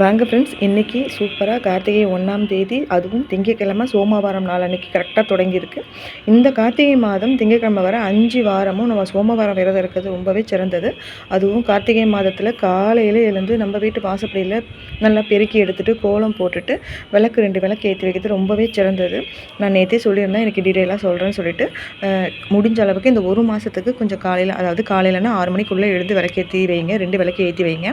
வாங்க ஃப்ரெண்ட்ஸ் இன்றைக்கி சூப்பராக கார்த்திகை ஒன்றாம் தேதி அதுவும் திங்கட்கிழமை சோமவாரம் நாள் அன்றைக்கி கரெக்டாக தொடங்கியிருக்கு. இந்த கார்த்திகை மாதம் திங்கட்கிழமை வர அஞ்சு வாரமும் நம்ம சோமவாரம் விரதம் இருக்கிறது ரொம்பவே சிறந்தது. அதுவும் கார்த்திகை மாதத்தில் காலையில் எழுந்து நம்ம வீட்டு வாசப்படியில் நல்லா பெருக்கி எடுத்துகிட்டு கோலம் போட்டுட்டு விளக்கு ரெண்டு விளக்கு ஏற்றி வைக்கிறது ரொம்பவே சிறந்தது. நான் நேற்றே சொல்லியிருந்தேன் எனக்கு டீட்டெயிலாக சொல்கிறேன்னு சொல்லிட்டு முடிஞ்ச அளவுக்கு இந்த ஒரு மாதத்துக்கு கொஞ்சம் காலையில் அதாவது காலையிலனா ஆறு மணிக்குள்ளே எழுந்து விளக்கேற்றி வைங்க ரெண்டு விளக்கு ஏற்றி வைங்க.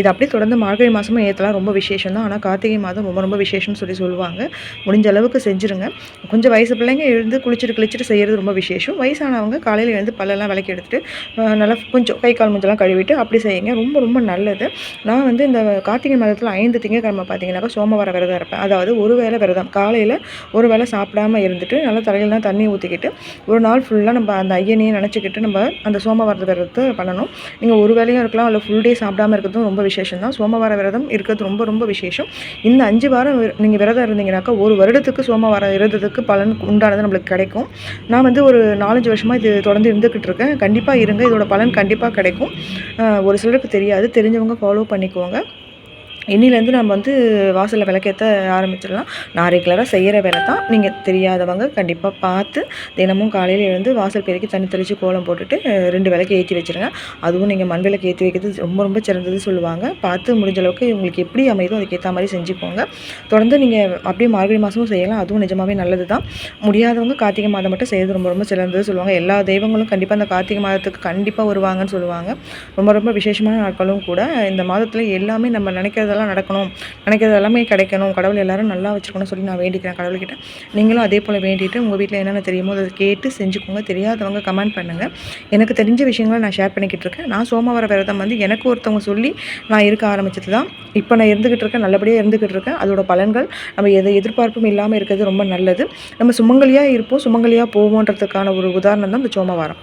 இது அப்படியே தொடர்ந்து மார்கழி மாதமும் ஏற்றலாம் ரொம்ப விசேஷம் தான். ஆனால் கார்த்திகை மாதம் ரொம்ப ரொம்ப விசேஷம்னு சொல்லி சொல்லுவாங்க. முடிஞ்ச அளவுக்கு செஞ்சுருங்க. கொஞ்சம் வயசு பிள்ளைங்க எழுந்து குளிச்சுட்டு குளிச்சுட்டு செய்கிறது ரொம்ப விசேஷம். வயசானவங்க காலையில் எழுந்து பல்லெல்லாம் விளக்கி எடுத்துட்டு நல்லா கொஞ்சம் கை கால் மூஞ்செல்லாம் கழுவிட்டு அப்படி செய்யுங்க. ரொம்ப ரொம்ப நல்லது. நான் வந்து இந்த கார்த்திகை மாதத்தில் ஐந்து திங்கக்கிழமை பார்த்தீங்கன்னாக்கா சோமவார விரதம் இருப்பேன். அதாவது ஒரு வேளை விரதம். காலையில் ஒரு வேளை சாப்பிடாம இருந்துட்டு நல்லா தலையிலாம் தண்ணி ஊற்றிக்கிட்டு ஒரு நாள் ஃபுல்லாக நம்ம அந்த ஐயனையும் நினச்சிக்கிட்டு நம்ம அந்த சோமவார விரதத்தை பண்ணணும். நீங்கள் ஒரு வேளையும் இருக்கலாம். இல்லை ஃபுல் டே சாப்பிடாம இருக்கிறதும் ரொம்ப விசேஷம் தான். சோமவார விரதம் இருக்கிறது ரொம்ப ரொம்ப விசேஷம். இந்த அஞ்சு வாரம் நீங்கள் விரதம் இருந்தீங்கன்னாக்கா ஒரு வருடத்துக்கு சோமவாரம் இருந்ததுக்கு பலன் உண்டானது நம்மளுக்கு கிடைக்கும். நான் வந்து ஒரு நாலஞ்சு வருஷமாக இது தொடர்ந்து இருந்துக்கிட்டு இருக்கேன். கண்டிப்பாக இருங்க. இதோட பலன் கண்டிப்பாக கிடைக்கும். ஒரு சிலருக்கு தெரியாது. தெரிஞ்சவங்க ஃபாலோ பண்ணிக்குவாங்க இன்னிலேருந்து நம்ம வந்து வாசலில் விளக்கேற்ற ஆரம்பிச்சிடலாம். நான் ரெகுலராக செய்கிற வேலை தான். நீங்கள் தெரியாதவங்க கண்டிப்பாக பார்த்து தினமும் காலையில் எழுந்து வாசல் பெருக்கி தண்ணி தெளித்து கோலம் போட்டுட்டு ரெண்டு விளக்கு ஏற்றி வச்சுருங்க. அதுவும் நீங்கள் மண் விளக்கு ஏற்றி வைக்கிறது ரொம்ப ரொம்ப சிறந்தது சொல்லுவாங்க. பார்த்து முடிஞ்ச அளவுக்கு உங்களுக்கு எப்படி அமைதோ அதுக்கேற்ற மாதிரி செஞ்சுக்கோங்க. தொடர்ந்து நீங்கள் அப்படியே மார்கழி மாதமும் செய்யலாம். அதுவும் நிஜமாவே நல்லது தான். முடியாதவங்க கார்த்திகை மாதம் மட்டும் செய்யறது ரொம்ப ரொம்ப சிறந்தது சொல்லுவாங்க. எல்லா தெய்வங்களும் கண்டிப்பாக அந்த கார்த்திகை மாதத்துக்கு கண்டிப்பாக வருவாங்கன்னு சொல்லுவாங்க. ரொம்ப ரொம்ப விசேஷமான நாட்களும் கூட. இந்த மாதத்தில் எல்லாமே நம்ம நினைக்கிறத நினைக்கிறதெல்லாம் நடக்கணும். நினைக்கிறது எல்லாமே கிடைக்கணும். கடவுள் எல்லாரும் நல்லா வச்சுக்கணும் சொல்லி நான் வேண்டிக்கிறேன் கடவுள்கிட்ட. நீங்களும் அதே போல் வேண்டிட்டு உங்கள் வீட்டில் என்னென்ன தெரியுமோ அதை கேட்டு செஞ்சுக்கோங்க. தெரியாதவங்க கமெண்ட் பண்ணுங்கள் எனக்கு தெரிஞ்ச விஷயங்களை நான் ஷேர் பண்ணிக்கிட்டு இருக்கேன். நான் சோமவார விரதம் வந்து எனக்கு ஒருத்தவங்க சொல்லி நான் இருக்க ஆரம்பிச்சது தான் இப்போ நான் இருந்துக்கிட்டு இருக்கேன். நல்லபடியாக இருந்துக்கிட்டு இருக்கேன். அதோட பலன்கள் நம்ம எதை எதிர்பார்ப்பும் இல்லாமல் இருக்கிறது ரொம்ப நல்லது. நம்ம சுமங்கலியாக இருப்போம். சுமங்கலியாக போவோன்றதுக்கான ஒரு உதாரணம் தான் இந்த சோமவாரம்.